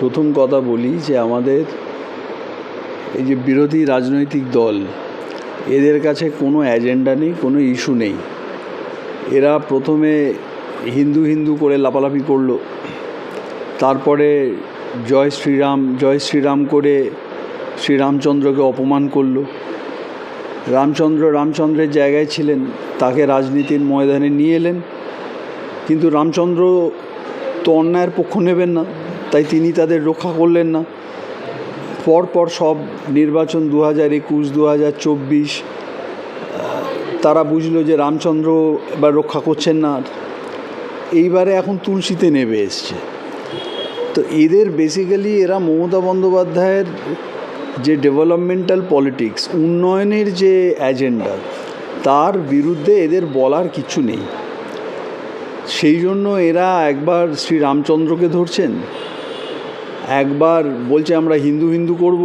প্রথম কথা বলি যে আমাদের এই যে বিরোধী রাজনৈতিক দল, এদের কাছে কোনো এজেন্ডা নেই, কোনো ইস্যু নেই। এরা প্রথমে হিন্দু হিন্দু করে লাপালাপি করল। তারপরে জয় শ্রীরাম জয় শ্রীরাম করে শ্রীরামচন্দ্রকে অপমান করল। রামচন্দ্র রামচন্দ্রের জায়গায় ছিলেন, তাকে রাজনীতির ময়দানে নিয়ে এলেন। কিন্তু রামচন্দ্র তো অন্যায়ের পক্ষ নেবেন না। তাই তিনি তাদের রক্ষা করলেন না। পরপর সব নির্বাচন দু হাজার একুশ দু হাজার চব্বিশ তারা বুঝলো যে রামচন্দ্র এবার রক্ষা করছেন না। এইবারে এখন তুলসীতে নেবে এসছে। তো এদের বেসিক্যালি এরা মমতা বন্দ্যোপাধ্যায়ের যে ডেভেলপমেন্টাল পলিটিক্স উন্নয়নের যে অ্যাজেন্ডা তার বিরুদ্ধে এদের বলার কিছু নেই। সেই জন্য এরা একবার শ্রী রামচন্দ্রকে ধরছেন। একবার বলছে, আমরা হিন্দু হিন্দু করব।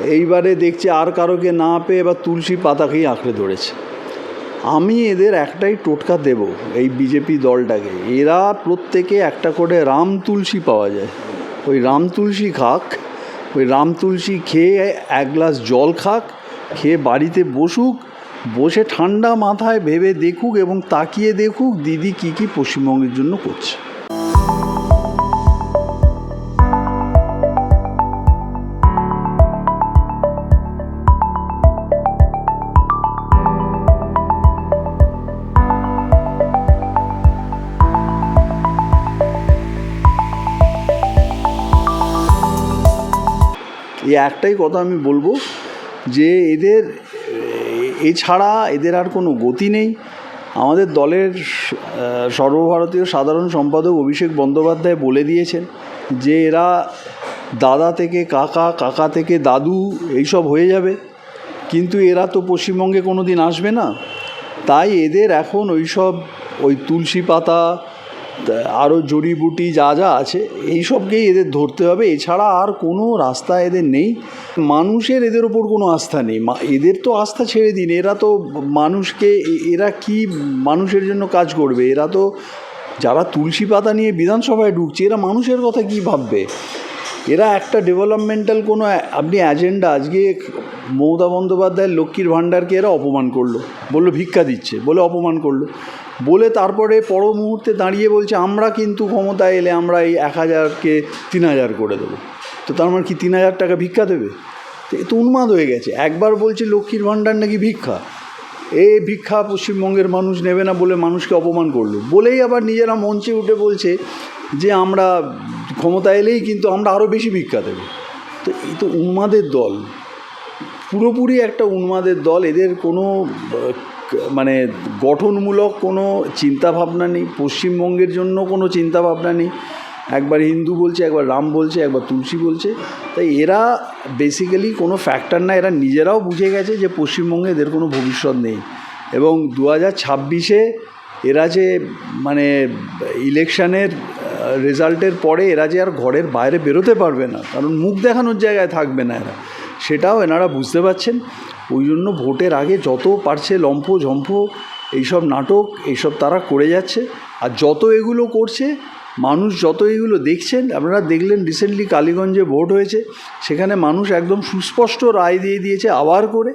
এইবারে দেখছি আর কারোকে না পেয়ে এবার তুলসী পাতাকেই আঁকড়ে ধরেছে। আমি এদের একটাই টোটকা দেব এই বিজেপি দলটাকে। এরা প্রত্যেকে একটা করে রাম তুলসী পাওয়া যায়। ওই রাম তুলসী খাক, ওই রাম তুলসী খেয়ে এক গ্লাস জল খাক, খেয়ে বাড়িতে বসুক, বসে ঠান্ডা মাথায় ভেবে দেখুক এবং তাকিয়ে দেখুক দিদি কী কী পশ্চিমবঙ্গের জন্য করছে। একটাই কথা আমি বলব যে এদের, এছাড়া এদের আর কোনো গতি নেই। আমাদের দলের সর্বভারতীয় সাধারণ সম্পাদক অভিষেক বন্দ্যোপাধ্যায় বলে দিয়েছেন যে এরা দাদা থেকে কাকা কাকা থেকে দাদু এইসব হয়ে যাবে। কিন্তু এরা তো পশ্চিমবঙ্গে কোনো দিন আসবে না। তাই এদের এখন ওইসব ওই তুলসী পাতা আরও জড়িবুটি যা যা আছে, এইসবকেই এদের ধরতে হবে। এছাড়া আর কোনো রাস্তা এদের নেই। মানুষের এদের ওপর কোনো আস্থা নেই। এদের তো আস্থা ছেড়ে দিন। এরা তো মানুষকে এরা কি মানুষের জন্য কাজ করবে? এরা তো, যারা তুলসী পাতা নিয়ে বিধানসভায় ঢুকছে, এরা মানুষের কথা কি ভাববে? এরা একটা ডেভেলপমেন্টাল কোনো, আপনি অ্যাজেন্ডা আজকে মমতা বন্দ্যোপাধ্যায়ের লক্ষ্মীর ভাণ্ডারকে এরা অপমান করল। বলল, ভিক্ষা দিচ্ছে। বলে অপমান করল। বলে তারপরে পর মুহূর্তে দাঁড়িয়ে বলছে, আমরা কিন্তু ক্ষমতায় এলে আমরা এই এক হাজারকে তিন হাজার করে দেবো। তো তার মানে কি তিন হাজার টাকা ভিক্ষা দেবে? তো এ তো উন্মাদ হয়ে গেছে। একবার বলছে, লক্ষ্মীর ভাণ্ডার নাকি ভিক্ষা? এ ভিক্ষা পশ্চিমবঙ্গের মানুষ নেবে না বলে মানুষকে অপমান করল। বলেই আবার নিজেরা মঞ্চে উঠে বলছে যে, আমরা ক্ষমতা এলেই কিন্তু আমরা আরও বেশি ভিক্ষা দেবো। তো এই তো উন্মাদের দল। পুরোপুরি একটা উন্মাদের দল। এদের কোনো মানে গঠনমূলক কোনো চিন্তাভাবনা নেই, পশ্চিমবঙ্গের জন্য কোনো চিন্তাভাবনা নেই। একবার হিন্দু বলছে, একবার রাম বলছে, একবার তুলসী বলছে। তাই এরা বেসিক্যালি কোনো ফ্যাক্টর না, এরা নিজেরাও বুঝে গেছে যে পশ্চিমবঙ্গে এদের কোনো ভবিষ্যৎ নেই। এবং দু হাজার ছাব্বিশে এরা যে মানে ইলেকশানের রেজাল্টের পরে এরা যে আর ঘরের বাইরে বেরোতে পারবে না। কারণ মুখ দেখানোর জায়গায় থাকবে না এরা। সেটাও এনারা বুঝতে পারছেন। ওই জন্য ভোটের আগে যত পারছে লম্ফ ঝম্প এইসব নাটক, এইসব তারা করে যাচ্ছে। আর যত এগুলো করছে, মানুষ যত এগুলো দেখছেন, আপনারা দেখলেন রিসেন্টলি কালীগঞ্জে ভোট হয়েছে, সেখানে মানুষ একদম সুস্পষ্ট রায় দিয়ে দিয়েছে আবার করে।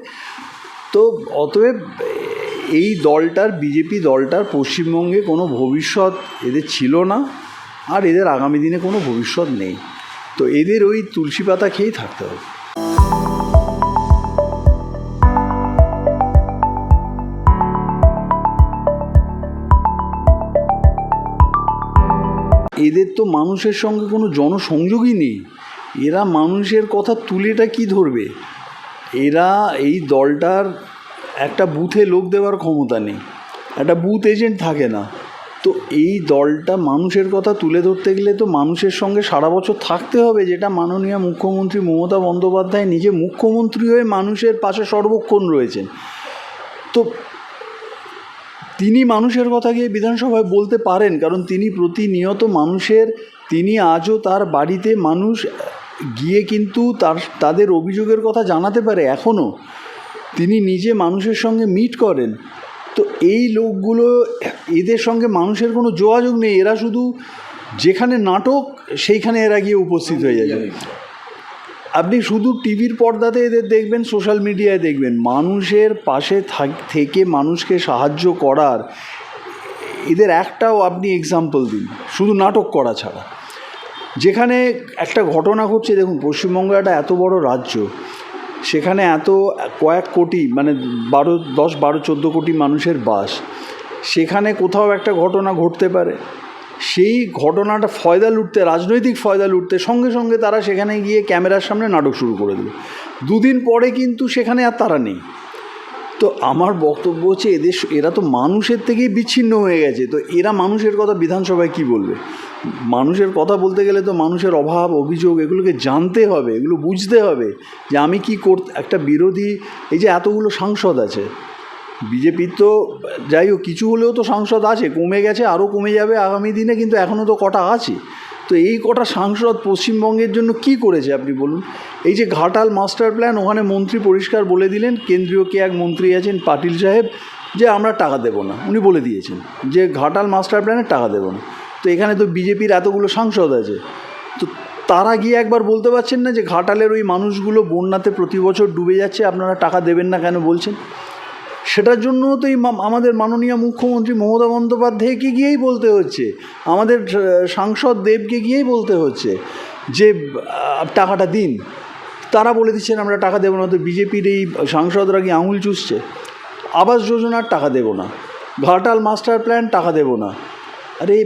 তো অতএব এই দলটার, বিজেপি দলটার পশ্চিমবঙ্গে কোনো ভবিষ্যৎ এদের ছিল না, আর এদের আগামী দিনে কোনো ভবিষ্যৎ নেই। তো এদের ওই তুলসী পাতা খেয়েই থাকতে হবে। এদের তো মানুষের সঙ্গে কোনো জনসংযোগই নেই। এরা মানুষের কথা তুলেটা কি ধরবে? এরা এই দলটার একটা বুথে লোক দেওয়ার ক্ষমতা নেই। একটা বুথ এজেন্ট থাকে না। তো এই দলটা মানুষের কথা তুলে ধরতে গেলে তো মানুষের সঙ্গে সারা বছর থাকতে হবে, যেটা মাননীয় মুখ্যমন্ত্রী মমতা বন্দ্যোপাধ্যায় নিজে মুখ্যমন্ত্রী হয়ে মানুষের পাশে সর্বক্ষণ রয়েছেন। তো তিনি মানুষের কথা গিয়ে বিধানসভায় বলতে পারেন, কারণ তিনি প্রতিনিয়ত মানুষের, তিনি আজও তার বাড়িতে মানুষ গিয়ে কিন্তু তার, তাদের অভিযোগের কথা জানাতে পারে এখনও। তিনি নিজে মানুষের সঙ্গে মিট করেন। তো এই লোকগুলো, এদের সঙ্গে মানুষের কোনো যোগাযোগ নেই। এরা শুধু যেখানে নাটক, সেইখানে এরা গিয়ে উপস্থিত হয়ে যায়। আপনি শুধু টিভির পর্দাতে এদের দেখবেন, সোশ্যাল মিডিয়ায় দেখবেন। মানুষের পাশে থাক- মানুষকে সাহায্য করার, এদের একটাও আপনি এক্সাম্পল দিন। শুধু নাটক করা ছাড়া। যেখানে একটা ঘটনা ঘটছে, দেখুন, পশ্চিমবঙ্গ একটা এত বড় রাজ্য, সেখানে এত কয়েক কোটি মানে বারো, দশ, বারো, চোদ্দ কোটি মানুষের বাস, সেখানে কোথাও একটা ঘটনা ঘটতে পারে। সেই ঘটনাটা ফয়দা লুটতে, রাজনৈতিক ফয়দা লুটতে, সঙ্গে সঙ্গে তারা সেখানে গিয়ে ক্যামেরার সামনে নাটক শুরু করে দিল। দুদিন পরে কিন্তু সেখানে আর তারা নেই। তো আমার বক্তব্য হচ্ছে এদের এরা তো মানুষের থেকেই বিচ্ছিন্ন হয়ে গেছে। তো এরা মানুষের কথা বিধানসভায় কি বলবে? মানুষের কথা বলতে গেলে তো মানুষের অভাব, অভিযোগ এগুলোকে জানতে হবে, এগুলো বুঝতে হবে যে আমি কি করতে, একটা বিরোধী, এই যে এতগুলো সাংসদ আছে বিজেপির তো, যাই হোক, কিছু হলেও তো সাংসদ আছে, কমে গেছে, আরও কমে যাবে আগামী দিনে, কিন্তু এখনও তো কটা আছে। তো এই কটা সাংসদ পশ্চিমবঙ্গের জন্য কি করেছে আপনি বলুন? এই যে ঘাটাল মাস্টার প্ল্যান, ওখানে মন্ত্রী পরিষ্কার বলে দিলেন, কেন্দ্রীয় কে এক মন্ত্রী আছেন, পাটিল সাহেব, যে আমরা টাকা দেবো না, উনি বলে দিয়েছেন যে ঘাটাল মাস্টার প্ল্যানে টাকা দেবো না। তো এখানে তো বিজেপির এতগুলো সাংসদ আছে। তো তারা গিয়ে একবার বলতে পারছেন না যে ঘাটালের ওই মানুষগুলো বন্যাতে প্রতি বছর ডুবে যাচ্ছে, আপনারা টাকা দেবেন না কেন বলছেন? সেটার জন্য তো এই আমাদের মাননীয় মুখ্যমন্ত্রী মমতা বন্দ্যোপাধ্যায়কে গিয়েই বলতে হচ্ছে। আমাদের সাংসদ দেবকে গিয়েই বলতে হচ্ছে যে টাকাটা দিন। তারা বলে দিচ্ছেন, আমরা টাকা দেবো না তো বিজেপির এই সাংসদরা কি আঙুল চুষছে। আবাস যোজনার টাকা দেবো না। ঘাটাল মাস্টার প্ল্যান টাকা দেবো না। আরে,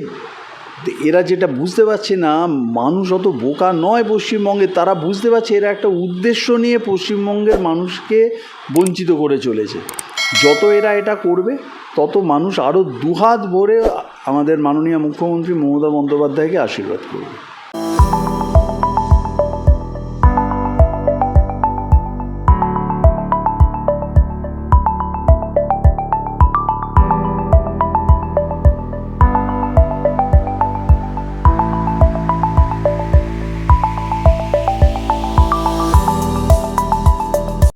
এরা যেটা বুঝতে পারছে না, মানুষ অত বোকা নয় পশ্চিমবঙ্গে, তারা বুঝতে পারছে এরা একটা উদ্দেশ্য নিয়ে পশ্চিমবঙ্গের মানুষকে বঞ্চিত করে চলেছে। যত এরা এটা করবে, তত মানুষ আরও দুহাত ভরে আমাদের মাননীয় মুখ্যমন্ত্রী মমতা বন্দ্যোপাধ্যায়কে আশীর্বাদ করবে।